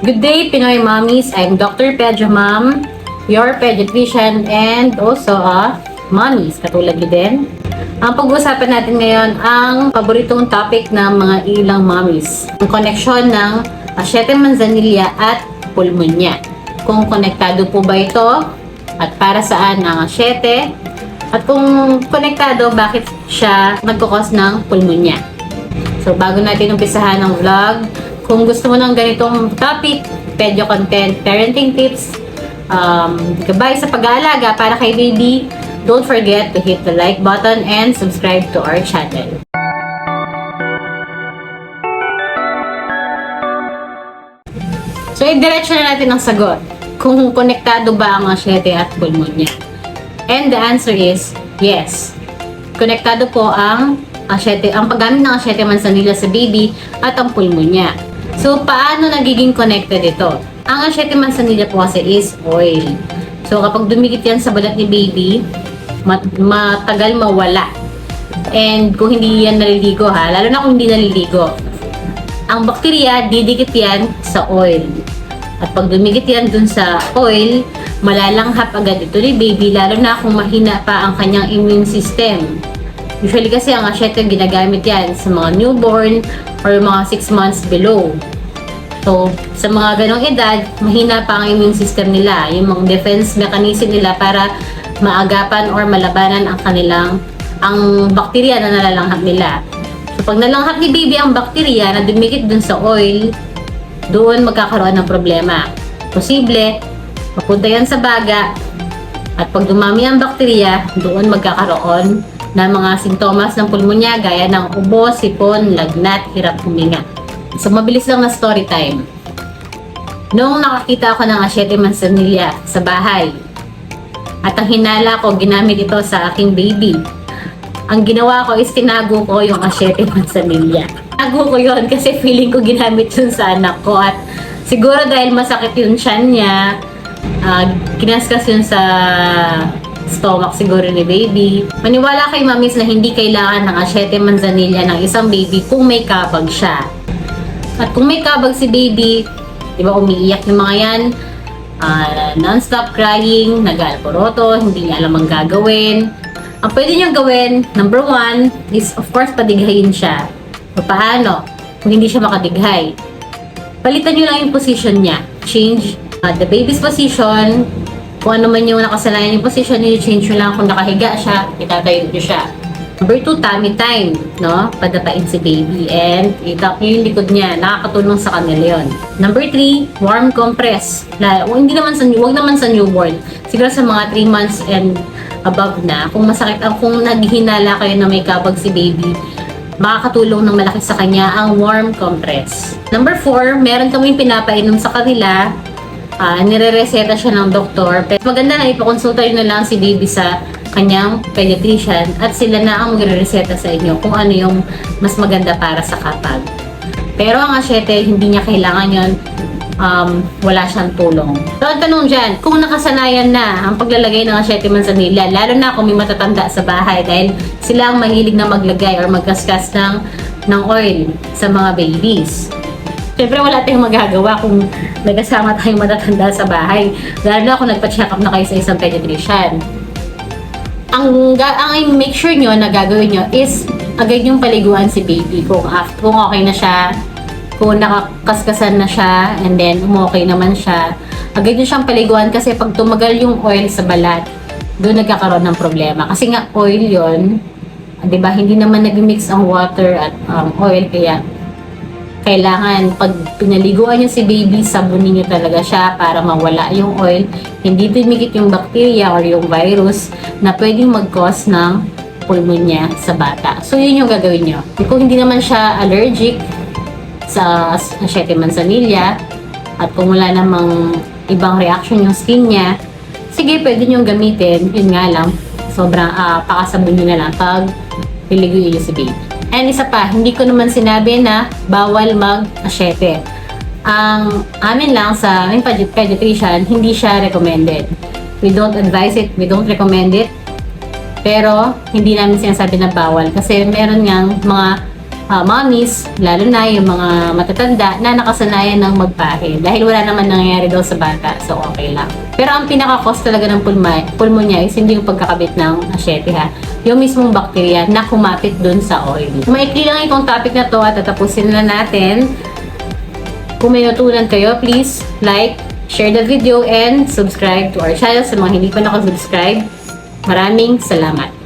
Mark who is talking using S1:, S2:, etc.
S1: Good day, Pinoy Mommies. I'm Dr. Pedro Ma'am, your pediatrician and also a mommies, katulad niyo din. Ang pag-uusapan natin ngayon ang paboritong topic ng mga ilang mommies. Ang koneksyon ng Asciate Manzanilla at pulmonya. Kung konektado po ba ito at para saan ang Asciate at kung konektado, bakit siya nagkukos ng pulmonya. So, bago natin umpisahan ng vlog, kung gusto mo ng ganitong topic, pedio content, parenting tips, um, gabay sa pag-aalaga para kay baby, don't forget to hit the like button and subscribe to our channel. So, i-diretso na natin ang sagot. Kung konektado ba ang asyete at pulmonya? And the answer is yes. Konektado po ang asyete, ang paggamit ng asyete manzanilla sa baby at ang pulmonya. So, paano nagiging connected ito? Ang asyete manzanilla po kasi is oil. So, kapag dumikit yan sa balat ni baby, mat- matagal mawala. And kung hindi yan naliligo ha, lalo na kung hindi naliligo, ang bakterya, didikit yan sa oil. At pag dumikit yan dun sa oil, malalanghap agad ito ni baby, lalo na kung mahina pa ang kanyang immune system. Usually kasi ang asyete ginagamit yan sa mga newborn or mga 6 months below. So, sa mga ganong edad, mahina pa ang immune system nila, yung mga defense mechanism nila para maagapan or malabanan ang kanilang ang bakterya na nalalanghap nila. So, pag nalanghap ni baby ang bakterya na dumikit dun sa oil, doon magkakaroon ng problema. Posible, mapunta yan sa baga, at pag dumami ang bakterya, doon magkakaroon ng mga sintomas ng pulmonya gaya ng ubo, sipon, lagnat, hirap huminga. So, mabilis lang na story time. Noong nakakita ako ng Asciate Manzanilla sa bahay, at ang hinala ko, ginamit ito sa aking baby. Ang ginawa ko is tinago ko yung Asciate Manzanilla. Tinago ko yon kasi feeling ko ginamit yun sa anak ko at siguro dahil masakit yung tiyan niya, uh, kinaskas yun sa stomach siguro ni baby. Maniwala kay mamis na hindi kailangan ng Asciate Manzanilla ng isang baby kung may kabag siya. At kung may kabag si baby, di ba umiiyak yung mga yan, ah, non-stop crying, nag-alporoto, hindi niya alam ang gagawin. Ang pwede niyang gawin, number one, is of course padighayin siya. O paano? Kung hindi siya makadighay. Palitan niyo lang yung position niya. Change uh, the baby's position. Kung ano man yung nakasanayan yung position niyo, change nyo lang kung nakahiga siya, itatayo niyo siya. Number two, tummy time, no? Padapain si baby and itap niyo yung likod niya. Nakakatulong sa kanila yon. Number three, warm compress. Na, hindi naman sa, wag naman sa newborn. Siguro sa mga 3 months and above na, kung masakit, ang kung naghinala kayo na may kabag si baby, makakatulong ng malaki sa kanya ang warm compress. Number four, meron kaming pinapainom sa kanila Ah, nire-reseta siya ng doktor. Pero maganda na ipakonsulta nyo na lang si baby sa kanyang pediatrician at sila na ang magre-reseta sa inyo kung ano yung mas maganda para sa kapag. Pero ang asyete, hindi niya kailangan yon um, wala siyang tulong. So, ang tanong dyan, kung nakasanayan na ang paglalagay ng asyete manzanilla, lalo na kung may matatanda sa bahay dahil sila ang mahilig na maglagay or magkaskas ng, ng oil sa mga babies. Siyempre, wala tayong magagawa kung nagkasama tayong matatanda sa bahay. Lalo na kung nagpa-check up na kayo sa isang pediatrician. Ang, ang make sure nyo na gagawin nyo is agad yung paliguan si baby kung, af- kung okay na siya, kung nakakaskasan na siya, and then umokay naman siya. Agad nyo siyang paliguan kasi pag tumagal yung oil sa balat, doon nagkakaroon ng problema. Kasi nga oil yon, 'di ba? Hindi naman nag-mix ang water at um, oil kaya kailangan pag pinaliguan niyo si baby, sabunin niyo talaga siya para mawala yung oil. Hindi dumikit yung bacteria or yung virus na pwedeng mag-cause ng pulmonya sa bata. So, yun yung gagawin niyo. Kung hindi naman siya allergic sa Asciate Manzanilla at kung wala namang ibang reaction yung skin niya, sige, pwede niyong gamitin. Yun nga lang, sobrang uh, pakasabon niyo na lang pag niliguin niyo si baby. And isa pa, hindi ko naman sinabi na bawal mag-asyete. Ang amin lang sa aming pedi- pediatrician, hindi siya recommended. We don't advise it, we don't recommend it. Pero, hindi namin sinasabi na bawal. Kasi meron ngang mga ah, mommies, lalo na yung mga matatanda na nakasanayan ng magpahid. Dahil wala naman nangyayari daw sa bata, so okay lang. Pero ang pinaka-cause talaga ng pulma, pulmonya is hindi yung pagkakabit ng asyete ha. Yung mismong bakterya na kumapit dun sa oil. Maikli lang itong topic na to at tatapusin na natin. Kung may natutunan kayo, please like, share the video, and subscribe to our channel sa mga hindi pa nakasubscribe. Maraming salamat.